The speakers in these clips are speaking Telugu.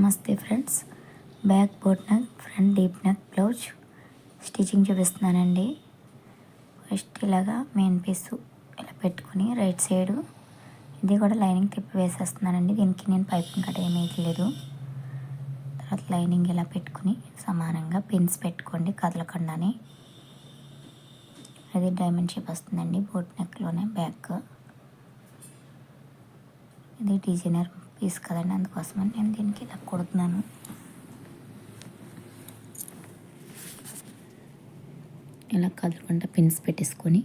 నమస్తే friends. Back boat neck front deep neck blouse stitching చూపిస్తున్నానండి. ఫస్ట్ ఇలాగా మెయిన్ పీస్ ఇలా పెట్టుకుని రైట్ సైడు ఇది కూడా లైనింగ్ తిప్పి వేసేస్తున్నానండి. దీనికి నేను పైపింగ్ కట్ ఏమీ తర్వాత లైనింగ్ ఇలా పెట్టుకుని సమానంగా పిన్స్ పెట్టుకోండి కదలకుండానే. అది డైమండ్ షేప్ వస్తుందండి బోట్ నెక్లోనే బ్యాక్. ఇది డిజైనర్ పీస్ కదండి అందుకోసమని నేను దీనికి ఇలా కొడుతున్నాను. ఇలా కదలకుండా పిన్స్ పెట్టేసుకొని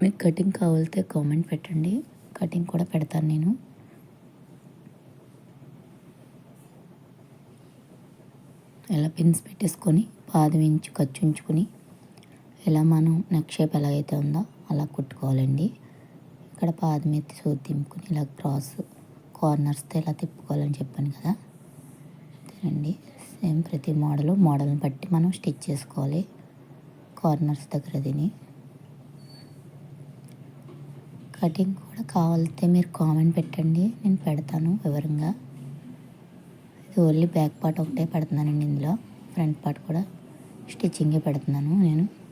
మీకు కటింగ్ కావాలితే కామెంట్ పెట్టండి. కటింగ్ కూడా పెడతాను నేను. ఇలా పిన్స్ పెట్టేసుకొని పాదం ఇంచు ఖర్చు ఉంచుకొని ఇలా మనం నెక్ షేప్ ఎలాగైతే ఉందో అలా కుట్టుకోవాలండి. ఇక్కడ పాదం ఎత్తి సూది దింపుకొని ఇలా క్రాస్ కార్నర్స్తో ఇలా తిప్పుకోవాలని చెప్పాను కదా. అండి సేమ్ ప్రతి మోడల్ మోడల్ని బట్టి మనం స్టిచ్ చేసుకోవాలి. కార్నర్స్ దగ్గర దీని కటింగ్ కూడా కావాలితే మీరు కామెంట్ పెట్టండి. నేను పెడతాను వివరంగా. ఇది ఓన్లీ బ్యాక్ పార్ట్ ఒకటే పెడుతున్నానండి ఇందులో. ఫ్రంట్ పార్ట్ కూడా స్టిచ్చింగే పెడుతున్నాను నేను.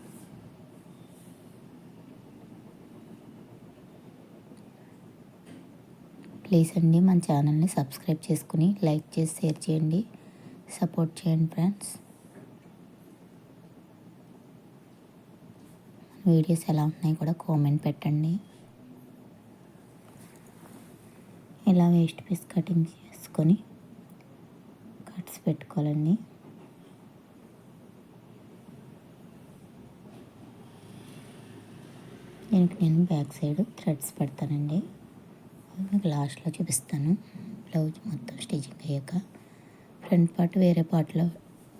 ప్లీజ్ అండి మన ఛానల్ని సబ్స్క్రైబ్ చేసుకుని లైక్ చేసి షేర్ చేయండి. సపోర్ట్ చేయండి ఫ్రెండ్స్. వీడియోస్ ఎలా ఉన్నాయి కూడా కామెంట్ పెట్టండి. ఇలా వేస్ట్ పీస్ కటింగ్ చేసుకొని కట్స్ పెట్టుకోవాలండి. దీనికి నేను బ్యాక్ సైడ్ థ్రెడ్స్ పెడతానండి. మీకు లాస్ట్లో చూపిస్తాను. బ్లౌజ్ మొత్తం స్టిచ్చింగ్ అయ్యాక ఫ్రంట్ పార్ట్ వేరే పార్ట్లో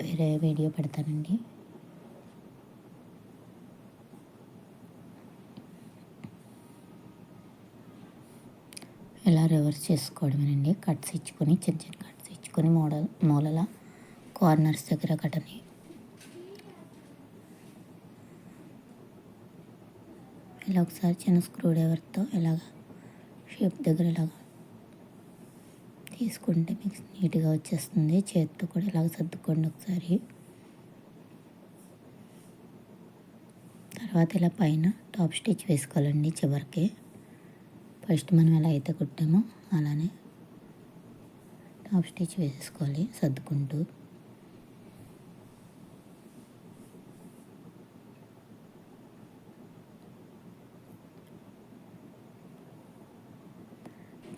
వేరే వీడియో పెడతానండి. ఇలా రివర్స్ చేసుకోవడమేనండి. కట్స్ ఇచ్చుకొని చిన్న చిన్న కట్స్ ఇచ్చుకొని మోడల్ మూలల కార్నర్స్ దగ్గర కట్టని ఇలా ఒకసారి చిన్న స్క్రూ డ్రైవర్తో ఇలాగా షేప్ దగ్గర ఇలాగా తీసుకుంటే మీకు నీట్గా వచ్చేస్తుంది. చేతితో కూడా ఇలాగ సర్దుకోండి ఒకసారి. తర్వాత ఇలా పైన టాప్ స్టిచ్ వేసుకోవాలండి చివరికి. ఫస్ట్ మనం ఎలా అయితే కుట్టామో అలానే టాప్ స్టిచ్ వేసుకోవాలి సర్దుకుంటూ.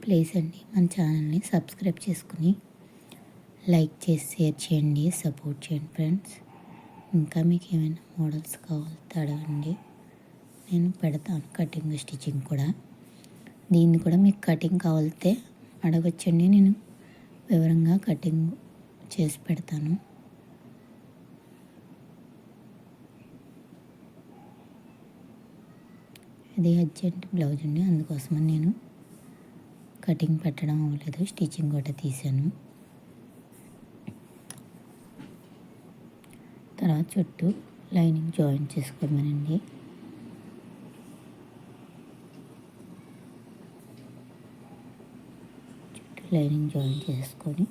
ప్లీజ్ అండి మన ఛానల్ని సబ్స్క్రైబ్ చేసుకుని లైక్ చేసి షేర్ చేయండి సపోర్ట్ చేయండి ఫ్రెండ్స్. ఇంకా మీకు ఏమైనా మోడల్స్ కావాలితే అడగండి. నేను పెడతాను కటింగ్ స్టిచ్చింగ్ కూడా. దీన్ని కూడా మీకు కటింగ్ కావాలితే అడగచ్చండి. నేను వివరంగా కటింగ్ చేసి పెడతాను. ఇది అర్జెంట్ బ్లౌజ్ అండి. అందుకోసమని నేను కటింగ్ పెట్టడం అవ్వలేదు స్టిచ్చింగ్ కూడా తీసాను తర్వాత చుట్టూ లైనింగ్ జాయిన్ చేసుకోమనండి. చుట్టూ లైనింగ్ జాయిన్ చేసుకొని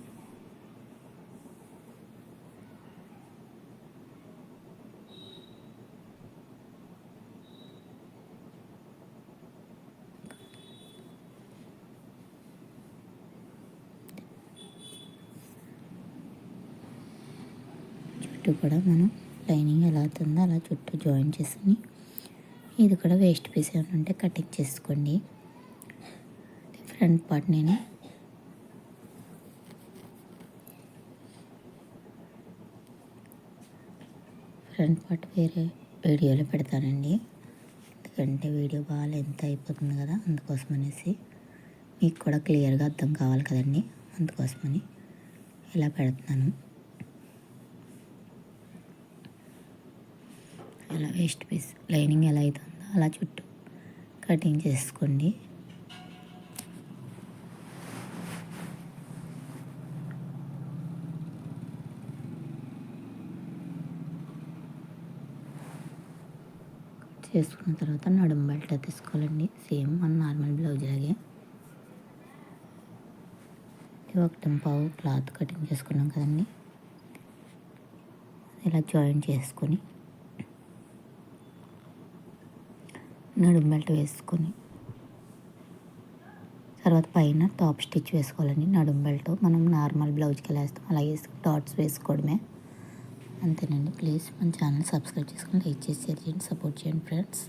చుట్టూ కూడా మనం లైనింగ్ ఎలా అవుతుందో అలా చుట్టూ జాయిన్ చేసుకుని ఇది కూడా వేస్ట్ పీస్ ఏమైనా ఉంటే కటింగ్ చేసుకోండి. ఫ్రంట్ పార్ట్ నేను ఫ్రంట్ పార్ట్ వేరే వీడియోలో పెడతానండి. ఎందుకంటే వీడియో బాగా ఎంత అయిపోతుంది కదా అందుకోసం అనేసి మీకు కూడా క్లియర్గా అర్థం కావాలి కదండి. అందుకోసమని ఇలా పెడుతున్నాను. అలా వేస్ట్ పీస్ లైనింగ్ ఎలా అవుతుందో అలా చుట్టూ కటింగ్ చేసుకోండి. చేసుకున్న తర్వాత నడుము బెల్ట్ తీసుకోవాలండి. సేమ్ మన నార్మల్ బ్లౌజ్ లాగే. ఒకటి పావు క్లాత్ కటింగ్ చేసుకున్నాం కదండి. ఇలా జాయిన్ చేసుకొని నడుము బెల్ట్ వేసుకొని తర్వాత పైన టాప్ స్టిచ్ వేసుకోవాలండి. నడుము బెల్ట్ మనం నార్మల్ బ్లౌజ్కి ఎలా వేస్తాం అలా వేసి డాట్స్ వేసుకోవడమే. అంతేనండి. ప్లీజ్ మన ఛానల్ సబ్స్క్రైబ్ చేసుకొని లైక్ చేసి షేర్ చేయండి సపోర్ట్ చేయండి ఫ్రెండ్స్.